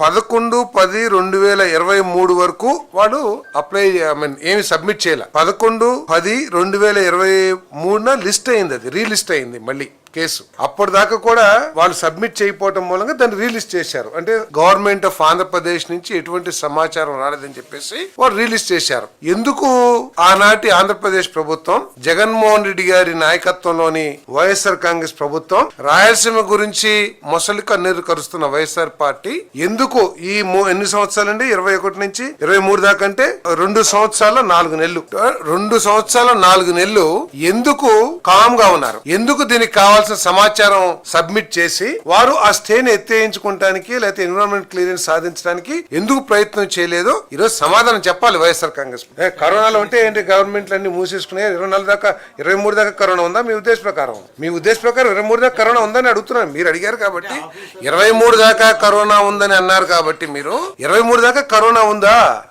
పదకొండు పది రెండు వేల ఇరవై మూడు వరకు వాడు అప్లై ఐ మీన్ ఏమి సబ్మిట్ చేయాలి. పదకొండు పది రెండు వేల ఇరవై మూడున లిస్ట్ అయింది అది. రీలిస్ట్ అయింది మళ్ళీ. కేసు. అప్పటిదాకా కూడా వాళ్ళు సబ్మిట్ చేయకపోవడం మూలంగా దాన్ని రిలీజ్ చేశారు. అంటే గవర్నమెంట్ ఆఫ్ ఆంధ్రప్రదేశ్ నుంచి ఎటువంటి సమాచారం రాలేదని చెప్పేసి వాళ్ళు రిలీజ్ చేశారు. ఎందుకు ఆనాటి ఆంధ్రప్రదేశ్ ప్రభుత్వం జగన్మోహన్ రెడ్డి గారి నాయకత్వంలోని వైఎస్ఆర్ కాంగ్రెస్ ప్రభుత్వం రాయలసీమ గురించి మొసలి కన్నీరు కరుస్తున్న వైఎస్ఆర్ పార్టీ ఎందుకు ఈ ఎన్ని సంవత్సరాలండి? ఇరవై ఒకటి నుంచి ఇరవై మూడు దాకా అంటే రెండు సంవత్సరాల నాలుగు నెలలు. రెండు సంవత్సరాల నాలుగు నెలలు ఎందుకు కామ్గా ఉన్నారు? ఎందుకు దీనికి కావాల్సిన సమాచారం సబ్మిట్ చేసి వారు ఆ స్టేని ఎత్తేయించుకోవడానికి లేకపోతే ఎన్విరాన్మెంట్ క్లియరెన్స్ సాధించడానికి ఎందుకు ప్రయత్నం చేయలేదు ఈరోజు సమాధానం చెప్పాలి వైఎస్ఆర్ కాంగ్రెస్ కరోనాలో ఉంటే ఏంటి గవర్నమెంట్ అన్ని మూసేసుకునే ఇరవై నాలుగు దాకా ఇరవై మూడు దాకా కరోనా ఉందా? మీ ఉద్దేశ ప్రకారం. మీ ఉద్దేశ ప్రకారం ఇరవై మూడు దాకా కరోనా ఉందని అడుగుతున్నాను. మీరు అడిగారు కాబట్టి. ఇరవై మూడు దాకా కరోనా ఉందని అన్నారు కాబట్టి మీరు ఇరవై మూడు దాకా కరోనా ఉందా?